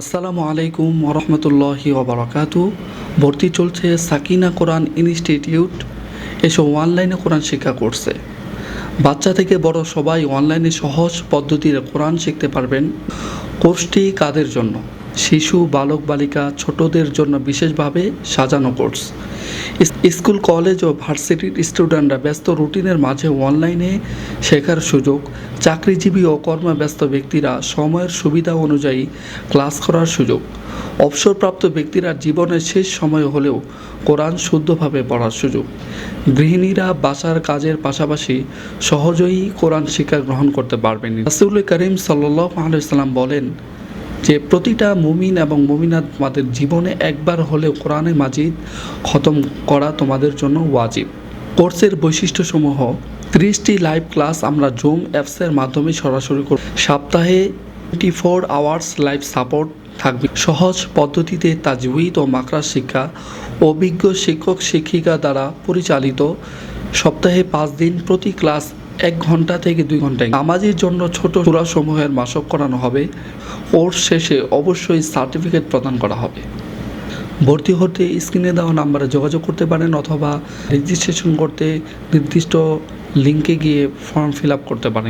আসসালামু আলাইকুম ওরহমতুল্লাহি ওবরাকাতু। ভর্তি চলছে সাকিনা কোরআন ইনস্টিটিউট। এসব অনলাইনে কোরআন শিক্ষা করছে বাচ্চা থেকে বড় সবাই অনলাইনে সহজ পদ্ধতিতে কোরআন শিখতে পারবেন। কোর্সটি কাদের জন্য? শিশু, বালক, বালিকা ছোটদের জন্য বিশেষভাবে সাজানো কোর্স স্কুল, কলেজ ও ভার্সিটির স্টুডেন্টরা ব্যস্ত রুটিনের মাঝে অনলাইনে শেখার সুযোগ, চাকরিজীবী ও কর্মব্যস্ত ব্যক্তিরা সময়ের সুবিধা অনুযায়ী ক্লাস করার সুযোগ। অবসরপ্রাপ্ত ব্যক্তিরা জীবনের শেষ সময় হলেও কোরআন শুদ্ধভাবে পড়ার সুযোগ। গৃহিণীরা বাসার কাজের পাশাপাশি সহজেই কোরআন শিক্ষা গ্রহণ করতে পারবেন। রাসুল করিম সাল্লাহ আলাইসাল্লাম বলেন যে প্রতিটা মুমিন এবং মুমিনাত তোমাদের জীবনে একবার হলেও কোরআনে মাজিদ খতম করা তোমাদের জন্য ওয়াজিব। কোর্সের বৈশিষ্ট্যসমূহ, ত্রিশটি লাইভ ক্লাস আমরা জুম অ্যাপসের মাধ্যমে সরাসরি করব সপ্তাহে twenty four hours live support থাকবে। সহজ পদ্ধতিতে তাজউইদ ও মাকড়া শিক্ষা অভিজ্ঞ শিক্ষক শিক্ষিকা দ্বারা পরিচালিত সপ্তাহে পাঁচ দিন প্রতি ক্লাস এক ঘণ্টা থেকে দুই ঘন্টায়। নামাজের জন্য ছোট সমূহের মাসক করানো হবে। ওর শেষে অবশ্যই সার্টিফিকেট প্রদান করা হবে। ভর্তি হতে স্ক্রিনে দেওয়া নাম্বারে যোগাযোগ করতে পারেন অথবা রেজিস্ট্রেশন করতে নির্দিষ্ট লিঙ্কে গিয়ে ফর্ম ফিল আপ করতে পারেন।